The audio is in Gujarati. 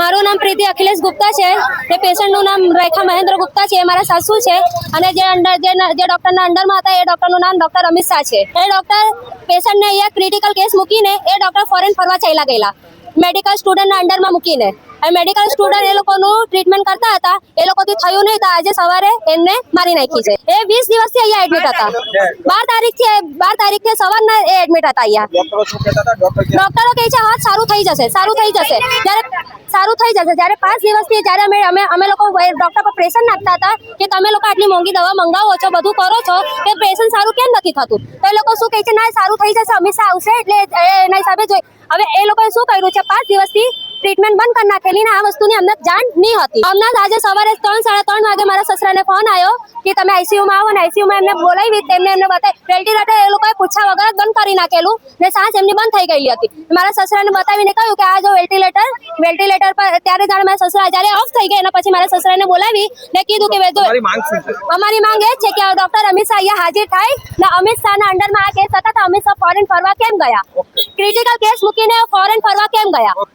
મારું નામ પ્રીતિ અખિલેશ ગુપ્તા છે. એ પેશન્ટનું નામ રેખા મહેન્દ્ર ગુપ્તા છે. એ મારા સાસુ છે. અને જે અંડર જે જે અંડરમાં હતા, એ ડોક્ટરનું નામ ડોક્ટર અમિત શાહ છે. એ ડોક્ટર પેશન્ટને અહીંયા ક્રિટિકલ કેસ મૂકીને એ ડોક્ટર ફોરેન ફરવા ચાલ્યા ગયેલા. મેડિકલ સ્ટુડન્ટના અંડરમાં મૂકીને. અને મેડિકલ સ્ટુડન્ટ એ લોકોનું ટ્રીટમેન્ટ કરતા હતા એ લોકોથી થયું નહીં તો આજે સવારે એમને મારી નાખી છે. એ વીસ દિવસથી અહીંયા એડમિટ હતા. બાર તારીખથી બાર તારીખથી સવારના એ એડમિટ હતા અહીંયા. ડોક્ટરો કહે છે હા સારું થઈ જશે સારું થઈ જશે. જ્યારે સારું થઈ જશે જ્યારે પાંચ દિવસથી જ્યારે અમે અમે અમે લોકો ડૉક્ટર પર પ્રેશર નાખતા હતા કે તમે લોકો આટલી મોંઘી દવા મંગાવો છો બધું કરો છો કે પ્રેશન સારું કેમ નથી થતું? તો એ લોકો શું કહે છે ના સારું થઈ જશે અમિત આવશે એટલે એના હિસાબે જોઈ. હવે એ લોકોએ શું કર્યું છે પાંચ દિવસથી ટ્રીટમેન્ટ બંધ કરી નાખેલી ને આ વસ્તુની અમને જાણ નહીં હતી. હમણાં આજે સવારે ત્રણ સાડા ત્રણ વાગે મારા સસરાને ફોન આવ્યો કે તમે આઈસીયુમાં આવો ને આઈસીયુમાં એમને બોલાવી તેમને એમને બતાવી વેન્ટિલેટર એ લોકોએ પૂછ્યા વગર જ બંધ કરી નાખેલું ને સાંજ એમની બંધ થઈ ગયેલી હતી. મારા સસરાને બતાવીને કહ્યું કે આ જો વેન્ટિલેટર વેન્ટિલેટર પર ત્યારે જાણે મારા સસરા જ્યારે ઓફ થઈ ગયા એના પછી મારા સસરાને બોલાવી ને કીધું કે અમારી માંગ એ છે કે ડોક્ટર અમિત શાહ અહીંયા હાજર થાય ને અમિત શાહના અંડરમાં આ કેસ હતા તો અમિત શાહ ફોરેન ફરવા કેમ ગયા? ક્રિટિકલ કેસ મૂકીને ફોરેન ફરવા કેમ ગયા?